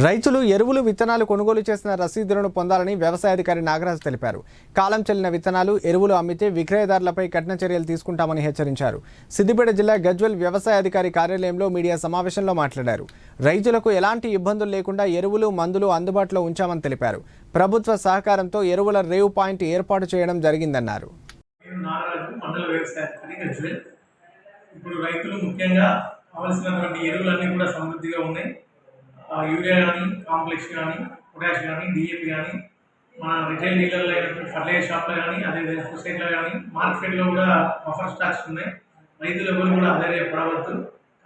రైతులు ఎరువులు విత్తనాలు కొనుగోలు చేసిన రసీదులను పొందాలని వ్యవసాయాధికారి నాగరాజు తెలిపారు. కాలం చెల్లిన విత్తనాలు ఎరువులు అమ్మితే విక్రయదారులపై కఠిన చర్యలు తీసుకుంటామని హెచ్చరించారు. సిద్దిపేట జిల్లా గజ్వెల్ వ్యవసాయాధికారి కార్యాలయంలో మీడియా సమావేశంలో మాట్లాడారు. రైతులకు ఎలాంటి ఇబ్బందులు లేకుండా ఎరువులు మందులు అందుబాటులో ఉంచామని తెలిపారు. ప్రభుత్వ సహకారంతో ఎరువుల రేవ్ పాయింట్ ఏర్పాటు చేయడం జరిగిందన్నారు. ఇప్పుడు రైతులు ముఖ్యంగా కావలసినటువంటి ఎరువులన్నీ కూడా సమృద్ధిగా ఉన్నాయి. యూరియా కానీ కాంప్లెక్స్ కానీ పొటాష్ కానీ డిఏపి కానీ మన రిటైల్ డీలర్లో ఫర్టిలైజర్ షాప్లో కానీ అదేవిధంగా సొసైటీలో కానీ మార్కెట్లో కూడా బఫర్ స్టాక్స్ ఉన్నాయి. రైతులు ఎవరు కూడా పడవద్దు.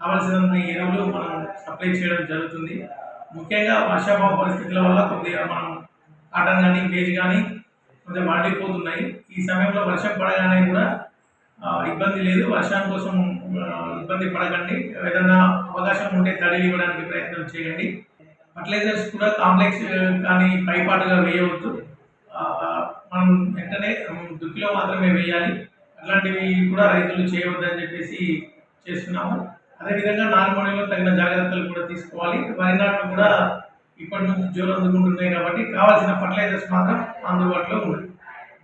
కావాల్సిన ఎరువులు మనం సప్లై చేయడం జరుగుతుంది. ముఖ్యంగా వర్షాభావ పరిస్థితుల వల్ల కొద్దిగా మనం కాటన్ కానీ బేజ్ కానీ కొంచెం వాడిపోతున్నాయి ఈ సమయంలో వర్షం పడగానే కూడా ఇబ్బంది లేదు. వర్షం కోసం ఇబ్బంది పడకండి. ఏదైనా అవకాశం ఇవ్వడానికి ప్రయత్నం చేయండి. ఫర్టిలైజర్స్ కూడా కాంప్లెక్స్ కానీ పైపాటుగా వేయవద్దు. మనం వెంటనే దుక్కిలో మాత్రమే వేయాలి. అట్లాంటివి కూడా రైతులు చేయవద్దని చెప్పేసి చేస్తున్నాము. అదేవిధంగా నాలుగు తగిన జాగ్రత్తలు కూడా తీసుకోవాలి. వరి నాట్లు కూడా ఇప్పటి నుంచి జోరు అందుకుంటున్నాయి కాబట్టి కావాల్సిన ఫర్టిలైజర్స్ మాత్రం అందుబాటులో ఉన్నాయి.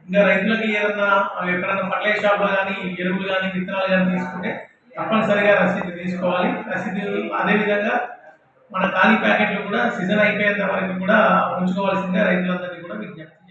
ఇంకా రైతులకి ఏదన్నా ఎక్కడన్నా ఫర్టిలైజర్ షాప్లో కానీ ఎరువులు కానీ విత్తనాలు కానీ తీసుకుంటే తప్పనిసరిగా రసీదు తీసుకోవాలి. రసీదు అదేవిధంగా మన ఖాళీ ప్యాకెట్లు కూడా సీజన్ అయిపోయేంత వరకు కూడా ఉంచుకోవాల్సిందిగా రైతులందరినీ కూడా విజ్ఞప్తి.